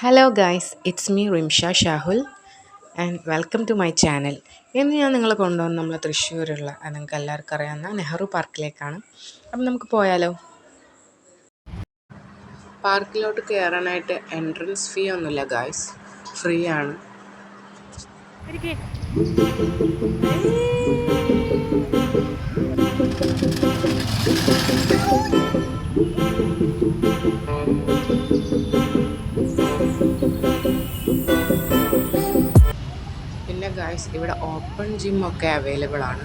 Hello guys it's me Rimsha Shahul and welcome to my channel ഇന്ന് ഞാൻ നിങ്ങളെ കൊണ്ടുവന്ന് നമ്മൾ തൃശ്ശൂരുള്ള നിങ്ങൾക്ക് എല്ലാവർക്കും അറിയാവുന്ന നെഹ്റു പാർക്കിലേക്കാണ്. അപ്പം നമുക്ക് പോയാലോ? പാർക്കിലോട്ട് കയറാനായിട്ട് എൻട്രൻസ് ഫീ ഒന്നുമില്ല ഗായ്സ് ഫ്രീ ആണ്. പിന്നെ ഇവിടെ ഓപ്പൺ ജിം ഒക്കെ അവൈലബിൾ ആണ്.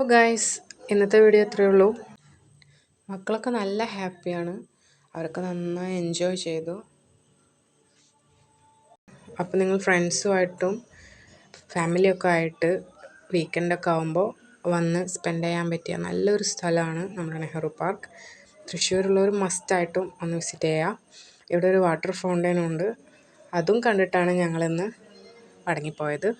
അപ്പോൾ ഗായ്സ് ഇന്നത്തെ വീഡിയോ ഇത്രയേ ഉള്ളൂ. മക്കളൊക്കെ നല്ല ഹാപ്പിയാണ് അവരൊക്കെ നന്നായി എൻജോയ് ചെയ്തു. അപ്പോൾ നിങ്ങൾ ഫ്രണ്ട്സുമായിട്ടും ഫാമിലിയൊക്കെ ആയിട്ട് വീക്കെൻഡൊക്കെ ആകുമ്പോൾ വന്ന് സ്പെൻഡ് ചെയ്യാൻ പറ്റിയ നല്ലൊരു സ്ഥലമാണ് നമ്മുടെ നെഹ്റു പാർക്ക് തൃശ്ശൂരുള്ളവർ മസ്റ്റായിട്ടും ഒന്ന് വിസിറ്റ് ചെയ്യുക ഇവിടെ ഒരു വാട്ടർ ഫൗണ്ടൈനുണ്ട് അതും കണ്ടിട്ടാണ് ഞങ്ങളിന്ന് മടങ്ങിപ്പോയത്.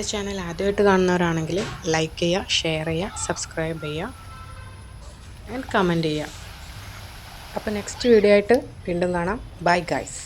എന്റെ ചാനൽ ആദ്യമായിട്ട് കാണുന്നവരാണെങ്കിൽ ലൈക്ക് ചെയ്യുക ഷെയർ ചെയ്യുക സബ്സ്ക്രൈബ് ചെയ്യുക ആൻഡ് കമന്റ് ചെയ്യുക. അപ്പോൾ നെക്സ്റ്റ് വീഡിയോ ആയിട്ട് വീണ്ടും കാണാം. Bye guys